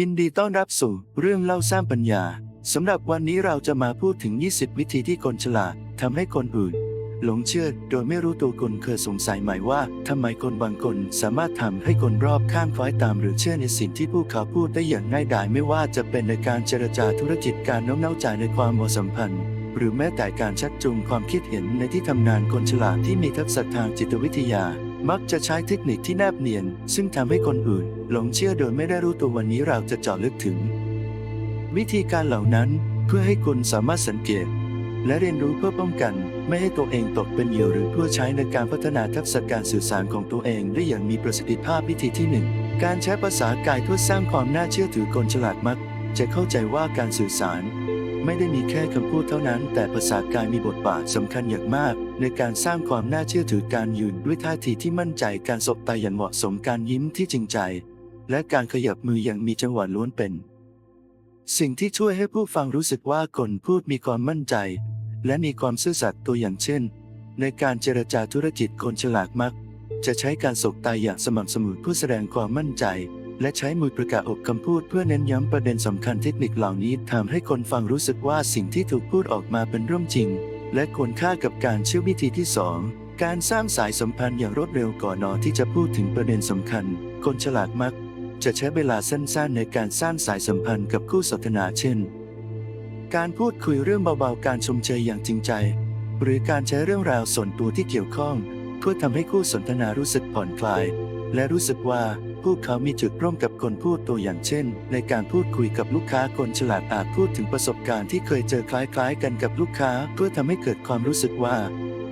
ยินดีต้อนรับสู่เรื่องเล่าสร้างปัญญาสำหรับวันนี้เราจะมาพูดถึง 20 วิธีที่คนฉลาดทำให้คนอื่น หลงเชื่อโดยไม่รู้ตัวคนเคยสงสัยไหมว่าทำไมคนบางคนสามารถทำให้คนรอบข้างคล้อยตามหรือเชื่อในสิ่งที่พวกเขาพูดได้อย่างง่ายดายไม่ว่าจะเป็นในการเจรจาธุรกิจการโน้มน้าวใจในความเหมาะสัมพันธ์ หรือแม้แต่การชักจูงความคิดเห็นในที่ทำงานคนฉลาดที่มีทักษะทางจิตวิทยา มักจะใช้เทคนิคที่แนบเนียน ซึ่งทำให้คนอื่น หลงเชื่อโดยไม่ได้รู้ตัววันนี้เราจะเจาะลึกถึง วิธีการเหล่านั้นเพื่อให้คุณสามารถสังเกต และเรียนรู้เพื่อป้องกัน ไม่ให้ตัวเองตกเป็นเหยื่อหรือเพื่อใช้ในการพัฒนาทักษะการสื่อสารของตัวเองได้อย่างมีประสิทธิภาพวิธีที่หนึ่งการใช้ภาษากายเพื่อสร้างความน่าเชื่อถือคนฉลาดมัก จะเข้าใจว่าการสื่อสาร ไม่ได้มีแค่คำพูดเท่านั้น แต่ภาษากายมีบทบาทสำคัญอย่างมาก ในการสร้างความน่าเชื่อถือการยืนด้วยท่าทีที่มั่นใจการสบตาอย่างเหมาะสมการยิ้มที่จริงใจ และการขยับมืออย่างมีจังหวะล้วนเป็น สิ่งที่ช่วยให้ผู้ฟังรู้สึกว่าคนพูดมีความมั่นใจ และมีความซื่อสัตย์ตัวอย่างเช่น ในการเจรจาธุรกิจคนฉลาดมัก จะใช้การสบตาอย่างสม่ำเสมอเพื่อแสดงความมั่นใจและใช้มือประกาศอกคำพูดเพื่อเน้นย้ำประเด็นสำคัญเทคนิคเหล่านี้ทำให้คนฟังรู้สึกว่าสิ่งที่ถูกพูดออกมาเป็นเรื่องจริง และควรค่ากับการเชื่อวิธีที่สองการสร้างสายสัมพันธ์อย่างรวดเร็วก่อนนอนที่จะพูดถึงประเด็นสำคัญ คนฉลาดมัก จะใช้เวลาสั้นๆ ในการสร้างสายสัมพันธ์กับคู่สนทนาเช่น การพูดคุยเรื่องเบาๆ การชมเชยอย่างจริงใจ หรือการใช้เรื่องราวส่วนตัวที่เกี่ยวข้อง เพื่อทำให้คู่สนทนารู้สึกผ่อนคลาย และรู้สึกว่า พวกเขามีจุดร่วมกับคนพูดตัวอย่างเช่น ในการพูดคุยกับลูกค้าคนฉลาดอาจพูดถึงประสบการณ์ที่เคยเจอคล้ายๆ กันกับลูกค้า เพื่อทำให้เกิดความรู้สึกว่า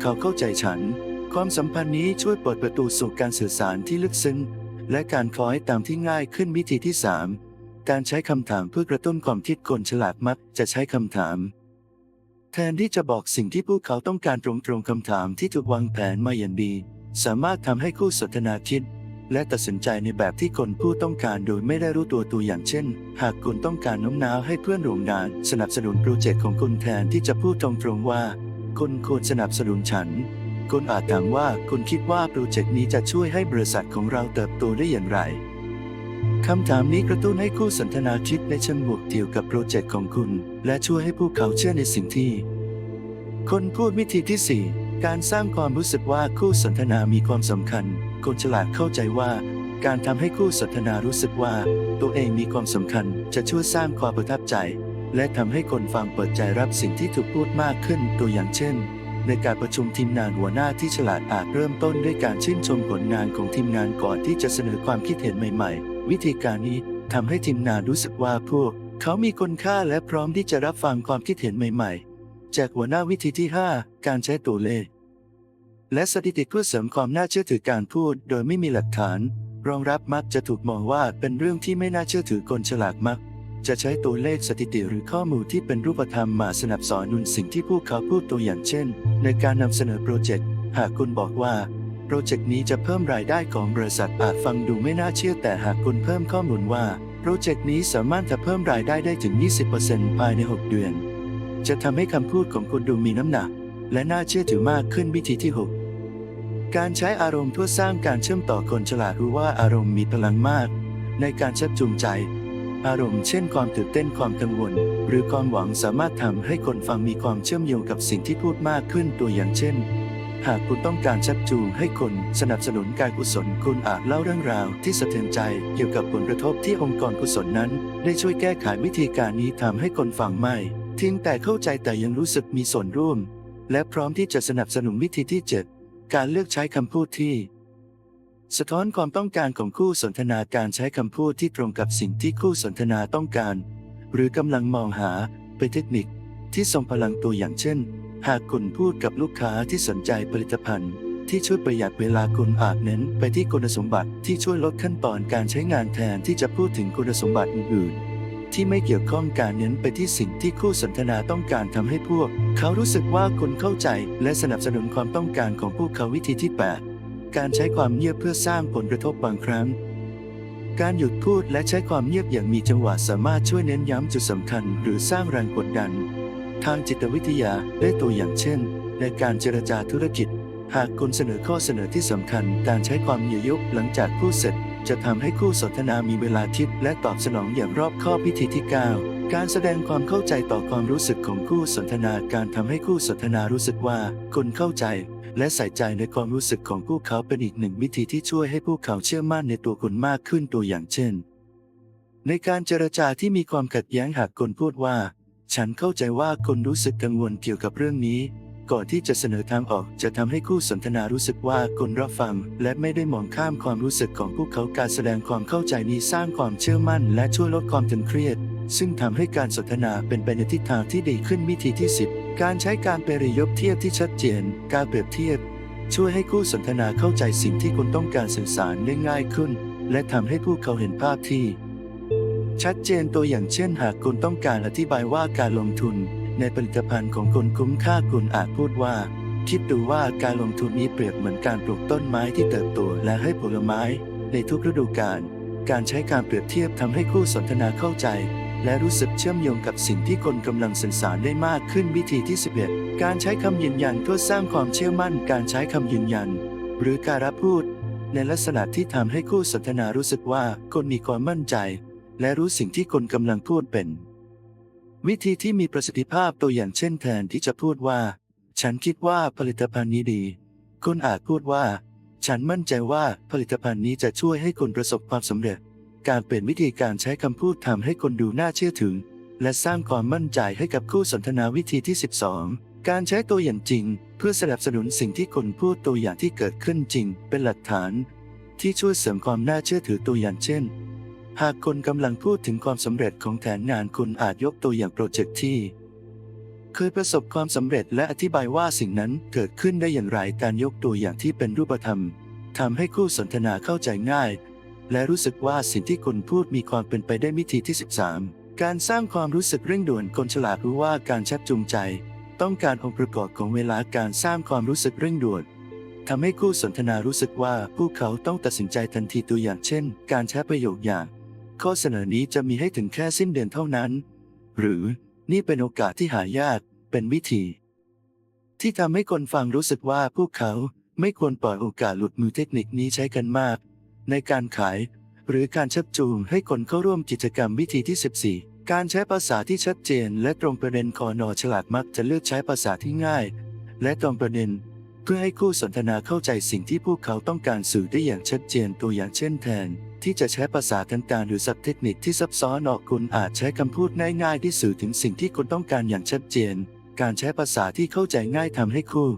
เขาเข้าใจฉัน ความสัมพันธ์นี้ช่วยเปิดประตูสู่การสื่อสารที่ลึกซึ้ง และการคล้อยตามที่ง่ายขึ้นวิธีที่ 3 การใช้คำถามเพื่อกระตุ้นความคิดคนฉลาดมักจะใช้คำถามแทนที่จะบอกสิ่งที่พวกเขาต้องการตรงๆคำถามที่ถูกวางแผนมาอย่างดี สามารถทำให้คู่สนทนาคิด และตัดสินใจในแบบที่คนพูดต้องการโดยไม่ได้รู้ตัวตัวอย่างเช่น หากคุณต้องการโน้มน้าวให้เพื่อนร่วมงาน สนับสนุนโปรเจกต์ของคุณแทนที่จะพูดตรงๆว่าคุณควรสนับสนุนฉันคุณอาจถามว่าคุณคิดว่าโปรเจกต์นี้จะช่วยให้บริษัทของเราเติบโตได้อย่างไรคำถามนี้กระตุ้นให้คู่สนทนาคิดในเชิงบวกเกี่ยวกับโปรเจกต์ของคุณ และช่วยให้พวกเขาเชื่อในสิ่งที่คนพูดวิธีที่ 4 การสร้างความรู้สึกว่าคู่สนทนามีความสำคัญ คนฉลาดเข้าใจว่า การทำให้คู่สนทนารู้สึกว่า ตัวเองมีความสำคัญจะช่วยสร้างความประทับใจ และทำให้คนฟังเปิดใจรับสิ่งที่ถูกพูดมากขึ้นตัวอย่างเช่น ในการประชุมทีมงานหัวหน้าที่ฉลาดอาจเริ่มต้นด้วยการชื่นชมผลงานของทีมงานก่อนที่จะเสนอความคิดเห็นใหม่ ๆ วิธีการนี้ทำให้ทีมงานรู้สึกว่าพวก เขามีคุณค่าและพร้อมที่จะรับฟังความคิดเห็นใหม่ ๆ จากหัวหน้าวิธีที่ 5 การใช้ตัวเลข และสถิติเพื่อเสริมความน่าเชื่อถือการพูด โดยไม่มีหลักฐาน รองรับมักจะถูกมองว่าเป็นเรื่องที่ไม่น่าเชื่อถือคนฉลาดมัก จะใช้ตัวเลขสถิติหรือข้อมูลที่เป็นรูปธรรมมาสนับสนุนสิ่งที่พวกเขาพูดตัวอย่างเช่น ในการนำเสนอโปรเจกต์หากคุณบอกว่าโปรเจกต์นี้จะเพิ่มรายได้ของบริษัทอาจฟังดูไม่น่าเชื่อแต่หากคุณเพิ่มข้อมูลว่าโปรเจกต์นี้สามารถจะเพิ่มรายได้ได้ถึง 20%ภายใน 6 เดือน จะทำให้คำพูดของคุณดูมีน้ำหนัก และน่าเชื่อถือมากขึ้นวิธีที่ 6 การใช้อารมณ์เพื่อสร้างการเชื่อมต่อคนฉลาดรู้ว่าอารมณ์มีพลังมาก ในการชักจูงใจ อารมณ์เช่นความตื่นเต้นความกังวล หรือความหวังสามารถทำให้คนฟังมีความเชื่อมโยงกับสิ่งที่พูดมากขึ้นตัวอย่างเช่น หากคุณต้องการชักจูงให้คนสนับสนุนการกุศลคุณอาจเล่าเรื่องราวที่สะเทือนใจเกี่ยวกับผลกระทบที่องค์กรกุศลนั้น ได้ช่วยแก้ไขวิธีการนี้ทำให้คนฟังไม่ทิ้งแต่เข้าใจแต่ยังรู้สึกมีส่วนร่วม และพร้อมที่จะสนับสนุนวิธีที่7 การเลือกใช้คำพูดที่ สะท้อนความต้องการของคู่สนทนาการใช้คำพูดที่ตรงกับสิ่งที่คู่สนทนาต้องการ หรือกำลังมองหาเป็นเทคนิคที่ทรงพลังตัวอย่างเช่น หากคุณพูดกับลูกค้าที่สนใจผลิตภัณฑ์ ที่ช่วยประหยัดเวลาคุณอาจเน้นไปที่คุณสมบัติที่ช่วยลดขั้นตอนการใช้งานแทนที่จะพูดถึงคุณสมบัติอื่นๆ ที่ไม่เกี่ยวข้องการเน้นไปที่สิ่งที่คู่สนทนาต้องการทำให้พวก เขารู้สึกว่าคุณเข้าใจและสนับสนุนความต้องการของพวกเขาวิธีที่ 8 การใช้ความเงียบเพื่อสร้างผลกระทบบางครั้ง การหยุดพูดและใช้ความเงียบอย่างมีจังหวะสามารถช่วยเน้นย้ำจุดสำคัญ หรือสร้างแรงกดดัน ทางจิตวิทยาได้ตัวอย่างเช่น ในการเจรจาธุรกิจ หากคุณเสนอข้อเสนอที่สำคัญ การใช้ความเยียยุหลังจากพูดเสร็จ จะทำให้คู่สนทนามีเวลาคิดและตอบสนองอย่างรอบคอบวิธีที่ 9 การแสดงความเข้าใจต่อความรู้สึกของคู่สนทนาการทำให้คู่สนทนารู้สึกว่าคุณเข้าใจ และใส่ใจในความรู้สึกของพวกเขาเป็นอีกหนึ่งวิธีที่ช่วยให้พวกเขาเชื่อมั่นในตัวคุณมากขึ้นตัวอย่างเช่น ในการเจรจาที่มีความขัดแย้งหากคนพูดว่า ฉันเข้าใจว่าคนรู้สึกกังวลเกี่ยวกับเรื่องนี้ ก่อนที่จะเสนอทางออกจะทำให้คู่สนทนารู้สึกว่าคนรับฟัง และไม่ได้มองข้ามความรู้สึกของพวกเขาการแสดงความเข้าใจนี้สร้างความเชื่อมั่น และช่วยลดความตึงเครียด ซึ่งทำให้การสนทนาเป็นไปในทิศทางที่ดีขึ้นวิธีที่ 10 การใช้การเปรียบเทียบที่ชัดเจน การเปรียบเทียบ ช่วยให้คู่สนทนาเข้าใจสิ่งที่คุณต้องการสื่อสารได้ง่ายขึ้น และทำให้พวกเขาเห็นภาพที่ ชัดเจนตัวอย่างเช่น หากคุณต้องการอธิบายว่าการลงทุน ในผลิตภัณฑ์ของคุณคุ้มค่าคุณอาจพูดว่าคิดดูว่าการลงทุนนี้เปรียบเหมือนการปลูกต้นไม้ที่เติบโตและให้ผลไม้ ในทุกฤดูกาลการใช้การเปรียบเทียบทำให้คู่สนทนาเข้าใจ และรู้สึกเชื่อมโยงกับสิ่งที่คนกำลังสื่อสารได้มากขึ้นวิธีที่ 11 การใช้คำยืนยันเพื่อสร้างความเชื่อมั่น การใช้คำยืนยัน หรือการรับพูด ในลักษณะที่ทำให้คู่สนทนารู้สึกว่าคนมีความมั่นใจ และรู้สิ่งที่คนกำลังพูดเป็น วิธีที่มีประสิทธิภาพตัวอย่างเช่นแทนที่จะพูดว่า ฉันคิดว่าผลิตภัณฑ์นี้ดี คุณอาจพูดว่า ฉันมั่นใจว่าผลิตภัณฑ์นี้จะช่วยให้คุณประสบความสำเร็จ การเปลี่ยนวิธีการใช้คำพูดทำให้คนดูน่าเชื่อถือ และสร้างความมั่นใจให้กับคู่สนทนาวิธีที่ 12 การใช้ตัวอย่างจริง เพื่อสนับสนุนสิ่งที่คนพูดตัวอย่างที่เกิดขึ้นจริง เป็นหลักฐาน ที่ช่วยเสริมความน่าเชื่อถือตัวอย่างเช่น หากคนกำลังพูดถึงความสำเร็จของแผนงานคุณอาจยกตัวอย่างโปรเจกต์ที่ เคยประสบความสำเร็จและอธิบายว่าสิ่งนั้นเกิดขึ้นได้อย่างไรการยกตัวอย่างที่เป็นรูปธรรมทำให้คู่สนทนาเข้าใจง่าย และรู้สึกว่าสิ่งที่คุณพูดมีความเป็นไปได้มิติที่ 13 การสร้างความรู้สึกเร่งด่วนคนฉลาดรู้ว่าการชักจูงใจ ต้องการองค์ประกอบของเวลาการสร้างความรู้สึกเร่งด่วนทำให้คู่สนทนารู้สึกว่าพวกเขาต้องตัดสินใจทันทีตัวอย่างเช่น การใช้ประโยคอย่าง ข้อเสนอนี้จะมีให้ถึงแค่สิ้นเดือนเท่านั้น หรือนี่เป็นโอกาสที่หายากเป็นวิธี ที่ทำให้คนฟังรู้สึกว่าพวกเขาไม่ควรปล่อยโอกาสหลุดมือเทคนิคนี้ใช้กันมาก ในการขายหรือการชักจูงให้คนเข้าร่วมกิจกรรมวิธีที่ 14 การใช้ภาษาที่ชัดเจน และตรงประเด็นคอนอฉลาดมักจะเลือกใช้ภาษาที่ง่าย และตรงประเด็น เพื่อให้คู่สนทนาเข้าใจสิ่งที่พวกเขาต้องการสื่อได้อย่างชัดเจนตัวอย่างเช่นแทน ที่จะใช้ภาษาทางการหรือศัพท์เทคนิคที่ซับซ้อนออกคุณอาจใช้คำพูดง่ายๆ ที่สื่อถึงสิ่งที่คุณต้องการอย่างชัดเจน การใช้ภาษาที่เข้าใจง่ายทำให้คู่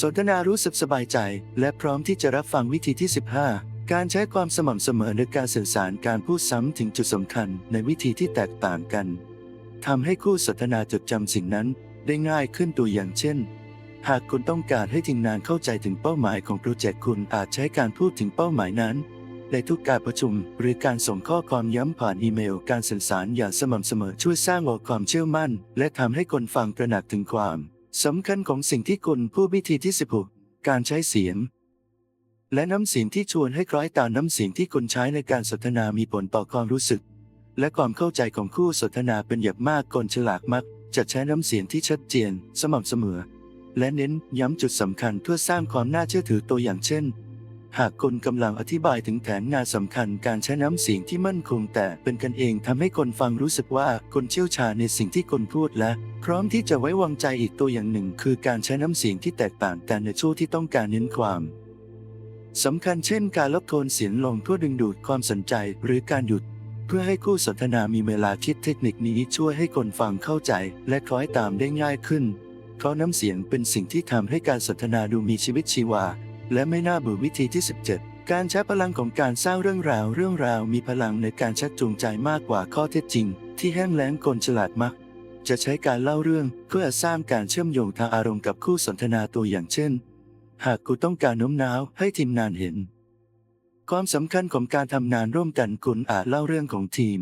สนทนารู้สึกสบายใจ และพร้อมที่จะรับฟังวิธีที่ 15 การใช้ความสม่ำเสมอในการสื่อสารการพูดซ้ำถึงจุดสำคัญในวิธีที่แตกต่างกันทำให้คู่สนทนาจดจำสิ่งนั้นได้ง่ายขึ้นตัวอย่างเช่น หากคุณต้องการให้ทีมงานเข้าใจถึงเป้าหมายของโปรเจกต์คุณอาจใช้การพูดถึงเป้าหมายนั้น ในทุกการประชุม หรือการส่งข้อความย้ำผ่านอีเมล การสื่อสารอย่างสม่ำเสมอช่วยสร้างความเชื่อมั่น และทำให้คนฟังตระหนักถึงความสำคัญของสิ่งที่คุณพูดวิธีที่ 16 การใช้เสียง และน้ำเสียงที่ชวนให้คล้อยตามน้ำเสียงที่คุณใช้ในการสนทนามีผลต่อความรู้สึก และความเข้าใจของคู่สนทนาเป็นอย่างมากคนฉลาดมักจะใช้น้ำเสียงที่ชัดเจน สม่ำเสมอ และเน้นย้ำจุดสำคัญเพื่อสร้างความน่าเชื่อถือตัวอย่างเช่น หากคนกำลังอธิบายถึงแผนงานสำคัญการใช้น้ำเสียงที่มั่นคงแต่เป็นกันเองทำให้คนฟังรู้สึกว่าคนเชี่ยวชาญในสิ่งที่คนพูดและ พร้อมที่จะไว้วางใจอีกตัวอย่างหนึ่ง คือการใช้น้ำเสียงที่แตกต่างกันในช่วงที่ต้องการเน้นความสำคัญเช่น การลดโทนเสียงลงเพื่อดึงดูดความสนใจหรือการหยุด เพื่อให้คู่สนทนามีเวลาคิดเทคนิคนี้ช่วยให้คนฟังเข้าใจ และคล้อยตามได้ง่ายขึ้น เพราะน้ำเสียงเป็นสิ่งที่ทำให้การสนทนาดูมีชีวิตชีวา และไม่น่าเบื่อวิธีที่ 17 การใช้พลังของการสร้างเรื่องราว เรื่องราวมีพลังในการชักจูงใจมากกว่าข้อเท็จจริง ที่แห้งแล้งคนฉลาดมัก จะใช้การเล่าเรื่องเพื่อสร้างการเชื่อมโยงทางอารมณ์กับคู่สนทนาตัวอย่างเช่น หากคุณต้องการโน้มน้าวให้ทีมงานเห็น ความสำคัญของการทำงานร่วมกันคุณอาจเล่าเรื่องของทีม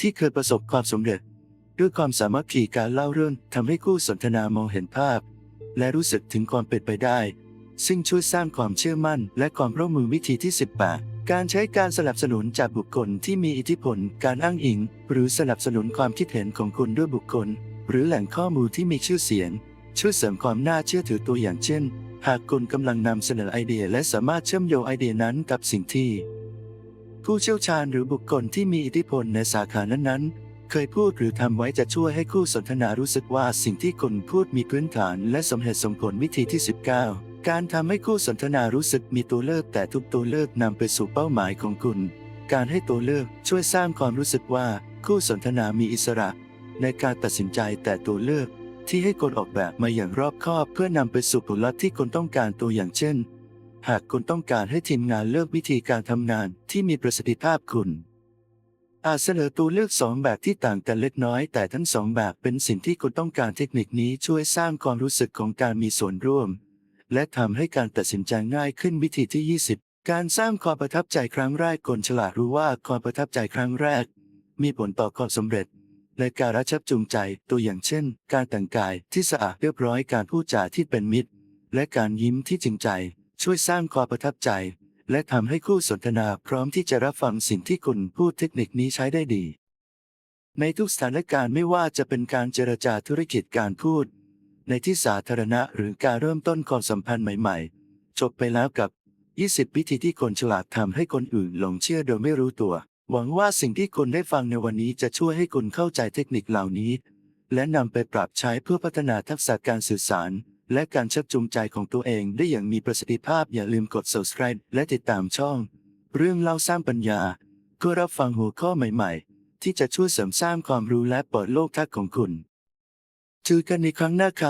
ที่เคยประสบความสำเร็จ ด้วยความสามัคคีการเล่าเรื่องทำให้คู่สนทนามองเห็นภาพ และรู้สึกถึงความเป็นไปได้ ซึ่งช่วยสร้างความเชื่อมั่น และความร่วมมือวิธีที่ 18 การใช้การสนับสนุนจากบุคคลที่มีอิทธิพล การอ้างอิง หรือสนับสนุนความคิดเห็นของคุณด้วยบุคคล หรือแหล่งข้อมูลที่มีชื่อเสียง ช่วยเสริมความน่าเชื่อถือตัวอย่างเช่น หากคุณกำลังนำเสนอไอเดีย และสามารถเชื่อมโยงไอเดียนั้นกับสิ่งที่ผู้เชี่ยวชาญหรือบุคคลที่มีอิทธิพลในสาขานั้นๆ เคยพูดหรือทำไว้จะช่วยให้คู่สนทนารู้สึกว่าสิ่งที่คนพูดมีพื้นฐานและสมเหตุสมผลวิธีที่ 19 การทำให้คู่สนทนารู้สึกมีตัวเลือกแต่ทุกตัวเลือกนำไปสู่เป้าหมายของคุณ การให้ตัวเลือกช่วยสร้างความรู้สึกว่าคู่สนทนามีอิสระ ในการตัดสินใจแต่ตัวเลือก ที่ให้คนออกแบบมาอย่างรอบคอบเพื่อนำไปสู่ผลลัพธ์ที่คนต้องการตัวอย่างเช่น หากคุณต้องการให้ทีมงานเลือกวิธีการทำงานที่มีประสิทธิภาพคุณ อาจเสนอตัวเลือกสองแบบที่ต่างกันเล็กน้อย แต่ทั้งสองแบบเป็นสิ่งที่คุณต้องการเทคนิคนี้ช่วยสร้างความรู้สึกของการมีส่วนร่วม และทำให้การตัดสินใจง่ายขึ้นวิธีที่ 20 การสร้างความประทับใจครั้งแรกคนฉลาดรู้ว่าความประทับใจครั้งแรก มีผลต่อความสำเร็จ และการรับชับจูงใจตัวอย่างเช่น การแต่งกายที่สะอาดเรียบร้อยการพูดจาที่เป็นมิตร และการยิ้มที่จริงใจ ช่วยสร้างความประทับใจ และทำให้คู่สนทนาพร้อมที่จะรับฟังสิ่งที่คุณพูดเทคนิคนี้ใช้ได้ดี ในทุกสถานการณ์ไม่ว่าจะเป็นการเจรจาธุรกิจการพูด ในที่สาธารณะหรือการเริ่มต้นความสัมพันธ์ใหม่ๆ จบไปแล้วกับ 20 วิธีที่คนฉลาดทำให้คนอื่นหลงเชื่อโดยไม่รู้ตัว หวังว่าสิ่งที่คุณได้ฟังในวันนี้จะช่วยให้คุณเข้าใจเทคนิคเหล่านี้ และนำไปปรับใช้เพื่อพัฒนาทักษะการสื่อสาร และการชักจูงใจของตัวเองได้อย่างมีประสิทธิภาพอย่าลืมกด subscribe และติดตามช่อง เรื่องเล่าสร้างปัญญา เพื่อรับฟังหัวข้อใหม่ๆ ที่จะช่วยเสริมสร้างความรู้และเปิดโลกทัศน์ของคุณเจอกันในครั้งหน้าครับ